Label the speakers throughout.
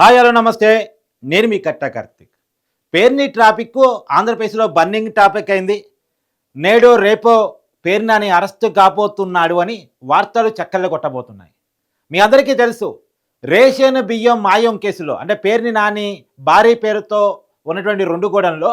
Speaker 1: Hi hello నమస్తే. నేను మీ కట్టా కార్తిక్. పేర్ని ట్రాఫిక్ ఆంధ్రప్రదేశ్లో బర్నింగ్ టాపిక్ అయింది. నేడు రేపో పేర్నాని అరెస్ట్ కాబోతున్నాడు అని వార్తలు చక్కర్లు కొట్టబోతున్నాయి. మీ అందరికీ తెలుసు రేషన్ బియ్యం మాయం కేసులో అంటే పేర్ని నాని భారీ పేరుతో ఉన్నటువంటి రెండు గోడల్లో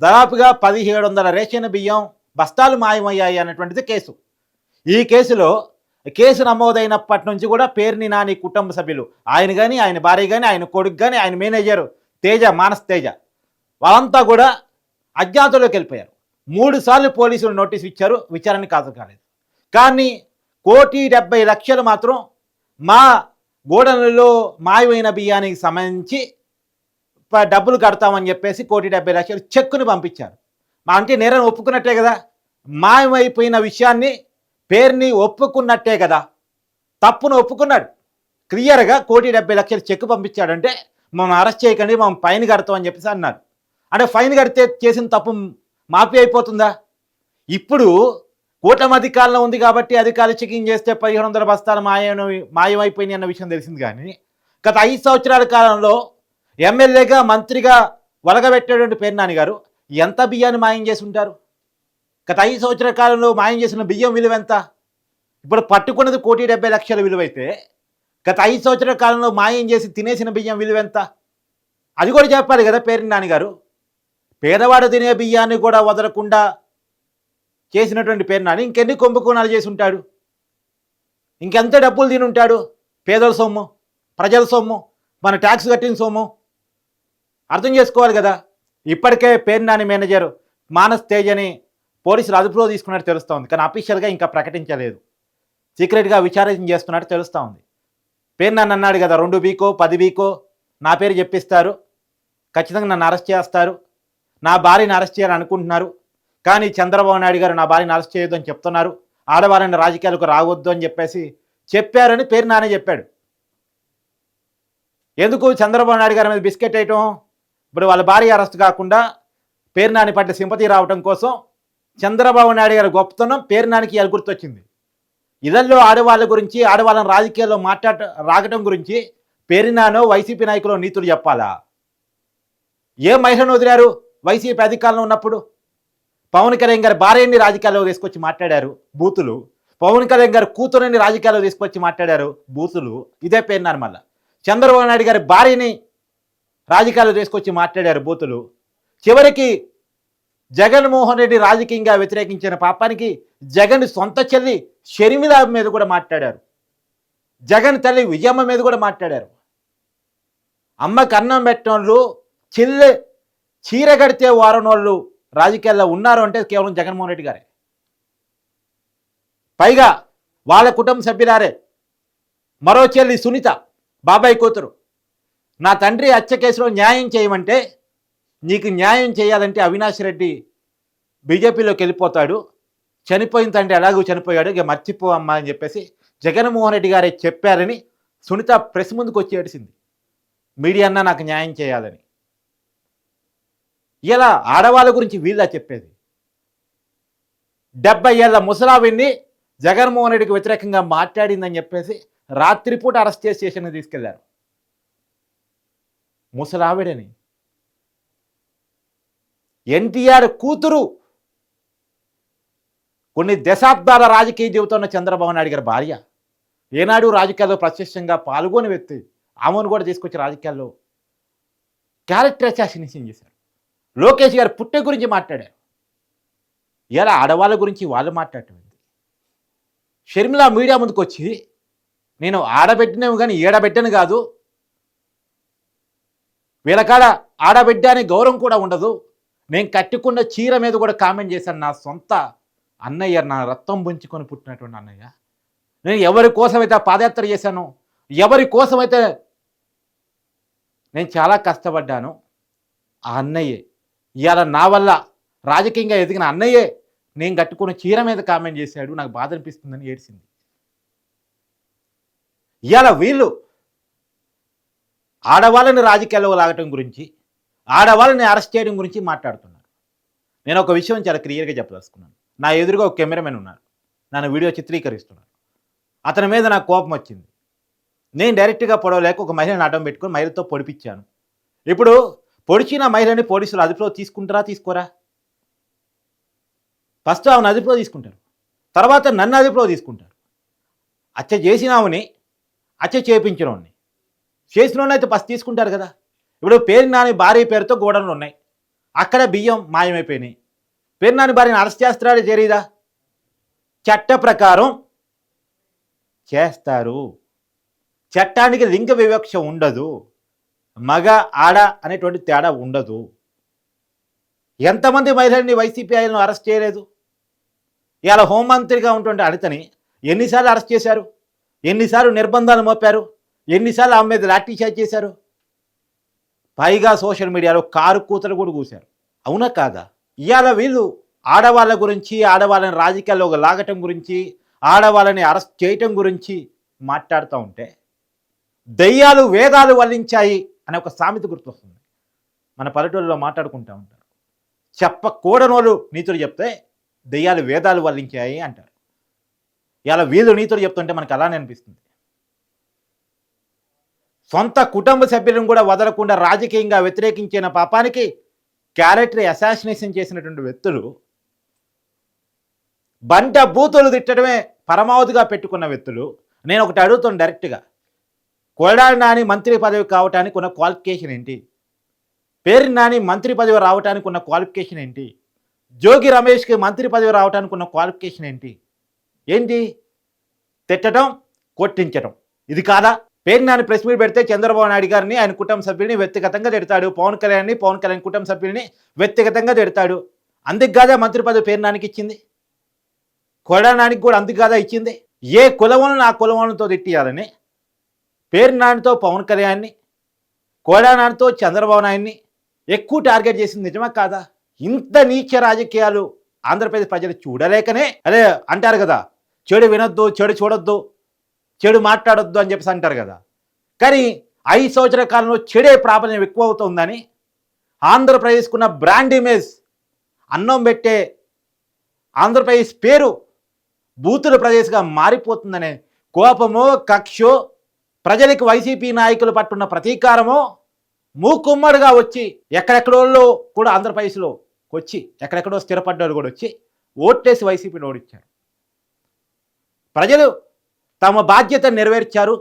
Speaker 1: దాదాపుగా పదిహేడు వందల రేషన్ బియ్యం బస్తాలు మాయమయ్యాయి అన్నటువంటిది కేసు. ఈ కేసులో కేసు నమోదైనప్పటి నుంచి కూడా పేర్ని నాని కుటుంబ సభ్యులు. ఆయన కానీ ఆయన భార్య కానీ ఆయన కొడుకు కానీ ఆయన మేనేజర్ తేజ మానస్ తేజ. వాళ్ళంతా కూడా అజ్ఞాతంలోకి వెళ్ళిపోయారు. మూడు సార్లు పోలీసులు నోటీసు ఇచ్చారు విచారణ కాదు కాలేదు. కానీ కోటి డెబ్బై లక్షలు మాత్రం మా గోడలలో మాయమైన బియ్యానికి సంబంధించి డబ్బులు కడతామని చెప్పేసి కోటి డెబ్బై లక్షలు చెక్కుని పంపించారు. మా అంటే నేరం ఒప్పుకున్నట్టే కదా మాయమైపోయిన విషయాన్ని పేరుని ఒప్పుకున్నట్టే కదా. తప్పును ఒప్పుకున్నాడు. క్లియర్గా కోటి డెబ్బై లక్షలు చెక్ పంపించాడంటే మనం అరెస్ట్ చేయకండి మనం ఫైన్ కడతామని చెప్పేసి అన్నారు అంటే ఫైన్ కడితే చేసిన తప్పు మాఫీ అయిపోతుందా? ఇప్పుడు కూటమి అధికారంలో ఉంది కాబట్టి అధికారులు చెకింగ్ చేస్తే పదిహేను వందల బస్తాలు మాయం మాయమైపోయినాయి అన్న విషయం తెలిసింది కానీ గత ఐదు సంవత్సరాల కాలంలో ఎమ్మెల్యేగా మంత్రిగా వలగబెట్టేటువంటి పేరు నాన్నగారు గారు ఎంత బియ్యాన్ని మాయం చేసి ఉంటారు? గత ఐదు సంవత్సరాల కాలంలో మాయం చేసిన బియ్యం విలువ ఎంత? ఇప్పుడు పట్టుకున్నది కోటి డెబ్బై లక్షల విలువైతే గత ఐదు సంవత్సరాల కాలంలో మాయం చేసి తినేసిన బియ్యం విలువ ఎంత? అది కూడా చెప్పాలి కదా పేరు నాన్నగారు. పేదవాడు తినే బియ్యాన్ని కూడా వదలకుండా చేసినటువంటి పేరు నాని ఇంకెన్ని కుంభకోణాలు చేసి ఉంటాడు? ఇంకెంత డబ్బులు తిని ఉంటాడు? పేదల సొమ్ము ప్రజల సొమ్ము మన ట్యాక్స్ కట్టిన సొమ్ము. అర్థం చేసుకోవాలి కదా? ఇప్పటికే పేరు నాని మేనేజర్ మానస్ తేజ్ అని పోలీసులు అదుపులో తీసుకున్నట్టు తెలుస్తోంది. కానీ అఫీషియల్గా ఇంకా ప్రకటించలేదు. సీక్రెట్గా విచారణ చేస్తున్నట్టు తెలుస్తోంది పేరు నన్ను అన్నాడు కదా రెండు వీకో పది వీకో నా పేరు చెప్పిస్తారు. ఖచ్చితంగా నన్ను అరెస్ట్ చేస్తారు. నా భార్యని అరెస్ట్ చేయాలని అనుకుంటున్నారు కానీ చంద్రబాబు నాయుడు గారు నా భార్యను అరెస్ట్ చేయొద్దు అని చెప్తున్నారు. ఆడవారిని రాజకీయాలకు రావద్దు అని చెప్పేసి చెప్పారని పేరు నానే చెప్పాడు. ఎందుకు చంద్రబాబు నాయుడు గారి మీద బిస్కెట్ వేయటం? ఇప్పుడు వాళ్ళ భార్య అరెస్ట్ కాకుండా పేరు నాని పట్ల సింపతి రావటం కోసం చంద్రబాబు నాయుడు గారి గొప్పతనం పేరునానికి ఇవాళ గుర్తొచ్చింది. ఇళ్ళలో ఆడవాళ్ళ గురించి ఆడవాళ్ళని రాజకీయాల్లో మాట్లాడ రాగటం గురించి పేరినానో వైసీపీ నాయకులు నీతులు చెప్పాలా? ఏ మహిళను వదిలారు వైసీపీ అధికారంలో ఉన్నప్పుడు? పవన్ కళ్యాణ్ గారి భార్యని రాజకీయాల్లో తీసుకొచ్చి మాట్లాడారు బూతులు. పవన్ కళ్యాణ్ గారి కూతురుని రాజకీయాల్లో తీసుకొచ్చి మాట్లాడారు బూతులు. ఇదే పేరున్నారు మళ్ళా. చంద్రబాబు నాయుడు గారి భార్యని రాజకీయాల్లో తీసుకొచ్చి మాట్లాడారు బూతులు. చివరికి జగన్మోహన్ రెడ్డి రాజకీయంగా వ్యతిరేకించిన పాపానికి జగన్ సొంత చెల్లి షర్మిల మీద కూడా మాట్లాడారు. జగన్ తల్లి విజయమ్మ మీద కూడా మాట్లాడారు. అమ్మకి అన్నం పెట్టినోళ్ళు చెల్లె చీర కడితే వారం వాళ్ళు రాజకీయాల్లో ఉన్నారు అంటే కేవలం జగన్మోహన్ రెడ్డి గారే. పైగా వాళ్ళ కుటుంబ సభ్యులారే. మరో చెల్లి సునీత బాబాయ్ కూతురు. నా తండ్రి హత్య కేసులో న్యాయం చేయమంటే నీకు న్యాయం చేయాలంటే అవినాష్ రెడ్డి బీజేపీలోకి వెళ్ళిపోతాడు. చనిపోయిన తండ్రి ఎలాగో చనిపోయాడు. ఇక మర్చిపో అమ్మా అని చెప్పేసి జగన్మోహన్ రెడ్డి గారే చెప్పారని సునీత ప్రెస్ ముందుకు వచ్చి ఏడిసింది. మీడియా అన్నా నాకు న్యాయం చేయాలని. ఇలా ఆడవాళ్ళ గురించి వీళ్ళ చెప్పేది. డెబ్బై ఏళ్ళ ముసలావిని జగన్మోహన్ రెడ్డికి వ్యతిరేకంగా మాట్లాడిందని చెప్పేసి రాత్రిపూట అరెస్ట్ చేసి స్టేషన్కి తీసుకెళ్ళారు. ముసలావిడని. ఎన్టీఆర్ కూతురు కొన్ని దశాబ్దాల రాజకీయ జీవితంలో ఉన్న చంద్రబాబు నాయుడు గారి భార్య. ఏనాడు రాజకీయాల్లో ప్రత్యక్షంగా పాల్గొని వ్యక్తి ఆమెను కూడా తీసుకొచ్చి రాజకీయాల్లో క్యారెక్టర్ అసాసినేషన్ చేశారు లోకేష్ గారు పుట్టే గురించి మాట్లాడారు ఇలా ఆడవాళ్ళ గురించి వాళ్ళు మాట్లాడటం షర్మిల మీడియా ముందుకు వచ్చి నేను ఆడబెట్టినవి కానీ ఏడబెట్టను కాదు వీళ్ళకాడ ఆడబిడ్డ అనే గౌరవం కూడా ఉండదు నేను కట్టుకున్న చీర మీద కూడా కామెంట్ చేశాను నా సొంత అన్నయ్య నా రక్తం పుంచుకొని పుట్టినటువంటి అన్నయ్య. నేను ఎవరి కోసమైతే ఆ పాదయాత్ర చేశాను ఎవరి కోసమైతే నేను చాలా కష్టపడ్డాను ఆ అన్నయ్యే ఇవాళ నా వల్ల రాజకీయంగా ఎదిగిన అన్నయ్యే నేను కట్టుకున్న చీర మీద కామెంట్ చేశాడు నాకు బాధ అనిపిస్తుందని ఏడ్చింది. ఇవాళ వీళ్ళు ఆడవాళ్ళని రాజకీయాల్లో లాగటం గురించి ఆడవాళ్ళని అరెస్ట్ చేయడం గురించి మాట్లాడుతున్నారు. నేను ఒక విషయం చాలా క్లియర్గా చెప్పదలుచుకున్నాను. నా ఎదురుగా ఒక కెమెరామెన్ ఉన్నారు. నన్ను వీడియో చిత్రీకరిస్తున్నారు. అతని మీద నాకు కోపం వచ్చింది. నేను డైరెక్ట్గా పొడవలేక ఒక మహిళను అడ్డం పెట్టుకుని మహిళతో పొడిపించాను. ఇప్పుడు పొడిచిన మహిళని పోలీసులు అదుపులో తీసుకుంటారా తీసుకోరా? ఫస్ట్ ఆమెను అదుపులో తీసుకుంటారు. తర్వాత నన్ను అదుపులో తీసుకుంటారు. అచ్చ చేసినావుని అచ్చ చేయించినవాడిని చేసినోడిని అయితే ఫస్ట్ తీసుకుంటారు కదా. ఇప్పుడు పేరు నాని భార్య పేరుతో గోడలు ఉన్నాయి. అక్కడ బియ్యం మాయమైపోయినాయి. పేరు నాని భార్యని అరెస్ట్ చేస్తారా జరీదా చట్ట ప్రకారం చేస్తారు. చట్టానికి లింగ వివక్ష ఉండదు. మగ ఆడ అనేటువంటి తేడా ఉండదు. ఎంతమంది మహిళల్ని వైసీపీ ఆయనను అరెస్ట్ చేయలేదు? ఇవాళ హోంమంత్రిగా ఉన్నటువంటి అనితని ఎన్నిసార్లు అరెస్ట్ చేశారు? ఎన్నిసార్లు నిర్బంధాలు మోపారు? ఎన్నిసార్లు ఆమె మీద లాఠీ చేశారు? పైగా సోషల్ మీడియాలో కారు కూతలు కూడా కూశారు. అవునా కాదా? ఇవాళ వీళ్ళు ఆడవాళ్ళ గురించి ఆడవాళ్ళని రాజకీయాల్లో లాగటం గురించి ఆడవాళ్ళని అరెస్ట్ చేయటం గురించి మాట్లాడుతూ ఉంటే దయ్యాలు వేదాలు వల్లించాయి అనే ఒక సామెత గుర్తొస్తుంది. మన పల్లెటూళ్ళలో మాట్లాడుకుంటూ ఉంటారు. చెప్పకూడనోళ్ళు నీతులు చెప్తే దెయ్యాలు వేదాలు వల్లించాయి అంటారు. ఇలా వీళ్ళు నీతులు చెప్తుంటే మనకు అలానే అనిపిస్తుంది. సొంత కుటుంబ సభ్యులను కూడా వదలకుండా రాజకీయంగా వ్యతిరేకించిన పాపానికి క్యారెక్టర్ అసాసినేషన్ చేసినటువంటి వ్యక్తులు బంట బూతులు తిట్టడమే పరమావధిగా పెట్టుకున్న వ్యక్తులు. నేను ఒకటి అడుగుతాను డైరెక్ట్గా కొడాలి నాని మంత్రి పదవి కావటానికి ఉన్న క్వాలిఫికేషన్ ఏంటి? పేరు నాని మంత్రి పదవి రావటానికి ఉన్న క్వాలిఫికేషన్ ఏంటి? జోగి రమేష్కి మంత్రి పదవి రావటానికి ఉన్న క్వాలిఫికేషన్ ఏంటి? ఏంటి? తిట్టడం కొట్టించడం. ఇది కాదా? పేరు నాని ప్రెస్ మీట్ పెడితే చంద్రబాబు నాయుడు గారిని ఆయన కుటుంబ సభ్యుడిని వ్యక్తిగతంగా తిడతాడు. పవన్ కళ్యాణ్ని పవన్ కళ్యాణ్ కుటుంబ సభ్యుడిని వ్యక్తిగతంగా తిడతాడు. అందుకు కాదా మంత్రి పదవి పేర్నానికి ఇచ్చింది. కొడానానికి కూడా అందుకు కాదా ఇచ్చింది. ఏ కులవలను ఆ కులవలతో తిట్టియాలని పేర్నానితో పవన్ కళ్యాణ్ని కోడానానితో చంద్రబాబు నాయుడిని ఎక్కువ టార్గెట్ చేసింది నిజమా కాదా? ఇంత నీచ రాజకీయాలు ఆంధ్రప్రదేశ్ ప్రజలు చూడలేకనే అదే అంటారు కదా చెడు వినొద్దు చెడు చూడొద్దు చెడు మాట్లాడొద్దు అని చెప్పేసి అంటారు కదా. కానీ ఐదు సంవత్సరాల కాలంలో చెడే ప్రాబల్యం ఎక్కువ అవుతుందని ఆంధ్రప్రదేశ్కున్న బ్రాండ్ ఇమేజ్ అన్నం పెట్టే ఆంధ్రప్రదేశ్ పేరు బూతుల ప్రదేశ్గా మారిపోతుందనే కోపమో కక్షో ప్రజలకు వైసీపీ నాయకులు పట్టున్న ప్రతీకారమో మూకుమ్మడిగా వచ్చి ఎక్కడెక్కడోళ్ళు కూడా ఆంధ్రప్రదేశ్లో వచ్చి ఎక్కడెక్కడో స్థిరపడ్డారు కూడా వచ్చి ఓట్లేసి వైసీపీని ఓడించారు. ప్రజలు తమ బాధ్యత నెరవేర్చారు.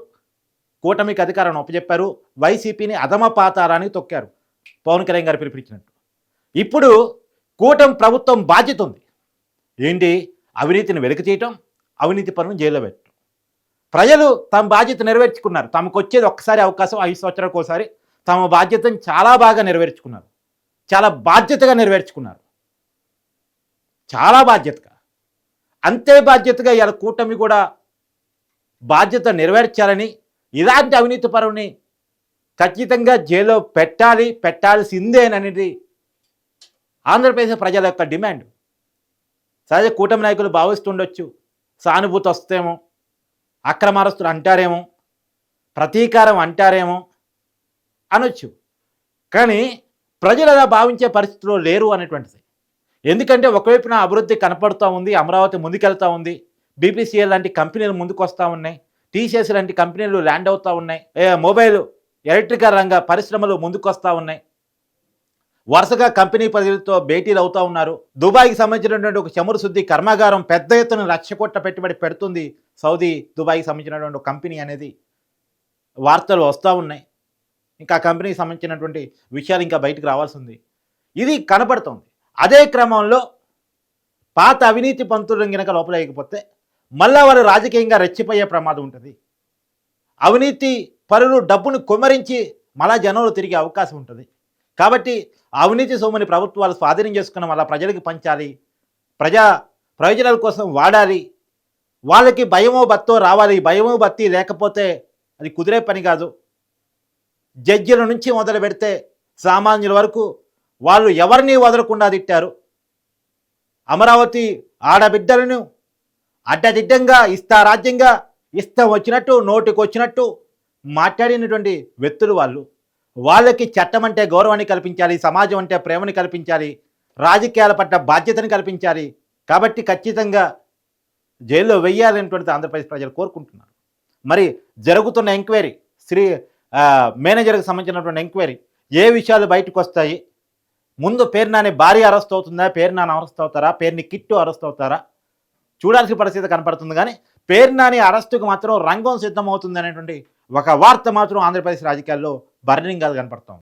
Speaker 1: కూటమికి అధికారాన్ని ఒప్పచెప్పారు వైసీపీని అధమ పాతారానికి తొక్కారు. పవన్ కళ్యాణ్ గారు పిలిపించినట్టు ఇప్పుడు కూటమి ప్రభుత్వం బాధ్యత ఉంది. ఏంటి? అవినీతిని వెలికి తీయటం అవినీతి పనులను జైల్లో పెట్టడం ప్రజలు తమ బాధ్యత నెరవేర్చుకున్నారు. తమకు వచ్చేది ఒక్కసారి అవకాశం ఐదు సంవత్సరాలకు ఒకసారి. తమ బాధ్యతను చాలా బాగా నెరవేర్చుకున్నారు. చాలా బాధ్యతగా నెరవేర్చుకున్నారు. చాలా బాధ్యతగా. అంతే బాధ్యతగా ఇవాళ కూటమి కూడా బాధ్యత నెరవేర్చాలని ఇలాంటి అవినీతి పరువుని ఖచ్చితంగా జైల్లో పెట్టాలి పెట్టాల్సిందేననేది ఆంధ్రప్రదేశ్ ప్రజల యొక్క డిమాండ్. సహజ కూటమి నాయకులు భావిస్తుండొచ్చు సానుభూతి వస్తేమో అక్రమారస్తులు అంటారేమో ప్రతీకారం అంటారేమో అనొచ్చు. కానీ ప్రజలు అలా భావించే పరిస్థితిలో లేరు అనేటువంటిది. ఎందుకంటే ఒకవైపున అభివృద్ధి కనపడుతూ ఉంది అమరావతి ముందుకెళ్తూ ఉంది బీపీసీఎల్ లాంటి కంపెనీలు ముందుకు వస్తూ ఉన్నాయి. టీసీఎస్ లాంటి కంపెనీలు ల్యాండ్ అవుతూ ఉన్నాయి. మొబైల్ ఎలక్ట్రికల్ రంగ పరిశ్రమలు ముందుకు వస్తూ ఉన్నాయి. వరుసగా కంపెనీ ప్రజలతో భేటీలు అవుతూ ఉన్నారు. దుబాయ్కి సంబంధించినటువంటి ఒక చమురు శుద్ధి కర్మాగారం పెద్ద ఎత్తున లక్ష కోట్ల పెట్టుబడి పెడుతుంది సౌదీ దుబాయ్కి సంబంధించినటువంటి కంపెనీ అనేది. వార్తలు వస్తూ ఉన్నాయి. ఇంకా కంపెనీకి సంబంధించినటువంటి విషయాలు ఇంకా బయటకు రావాల్సి ఉంది ఇది కనపడుతుంది. అదే క్రమంలో పాత అవినీతి పంతులను కనుక లోపలేకపోతే మళ్ళా వారు రాజకీయంగా రెచ్చిపోయే ప్రమాదం ఉంటుంది. అవినీతి పరులు డబ్బును కుమరించి మళ్ళా జనంలో తిరిగే అవకాశం ఉంటుంది. కాబట్టి అవినీతి సొమ్ముని ప్రభుత్వాలు స్వాధీనం చేసుకున్న మళ్ళా ప్రజలకు పంచాలి. ప్రజా ప్రయోజనాల కోసం వాడాలి. వాళ్ళకి భయమో బత్తో రావాలి. భయమో బత్తి లేకపోతే అది కుదిరే పని కాదు. జడ్జిల నుంచి మొదలు పెడితే సామాన్యుల వరకు వాళ్ళు ఎవరిని వదలకుండా తిట్టారు? అమరావతి ఆడబిడ్డలను అడ్డదిడ్డంగా ఇష్టారాజ్యంగా ఇష్టం వచ్చినట్టు నోటికి వచ్చినట్టు మాట్లాడినటువంటి వ్యక్తులు వాళ్ళు. వాళ్ళకి చట్టం అంటే గౌరవాన్ని కల్పించాలి సమాజం అంటే ప్రేమని కల్పించాలి రాజకీయాల పట్ల బాధ్యతని కల్పించాలి. కాబట్టి ఖచ్చితంగా జైల్లో వెయ్యాలనేటువంటిది ఆంధ్రప్రదేశ్ ప్రజలు కోరుకుంటున్నారు. మరి జరుగుతున్న ఎంక్వైరీ శ్రీ మేనేజర్కి సంబంధించినటువంటి ఎంక్వైరీ ఏ విషయాలు బయటకు వస్తాయి ముందు పేరు నాని భార్య అరెస్ట్ అవుతుందా? పేరు నాన్న అరెస్ట్ అవుతారా? పేరుని కిట్టు అరెస్ట్ అవుతారా? చూడాల్సిన పరిస్థితి కనపడుతుంది. కానీ పేర్నాని అరెస్టుకు మాత్రం రంగం సిద్ధమవుతుంది అనేటువంటి ఒక వార్త మాత్రం ఆంధ్రప్రదేశ్ రాజకీయాల్లో బర్నింగ్గా కనపడుతుంది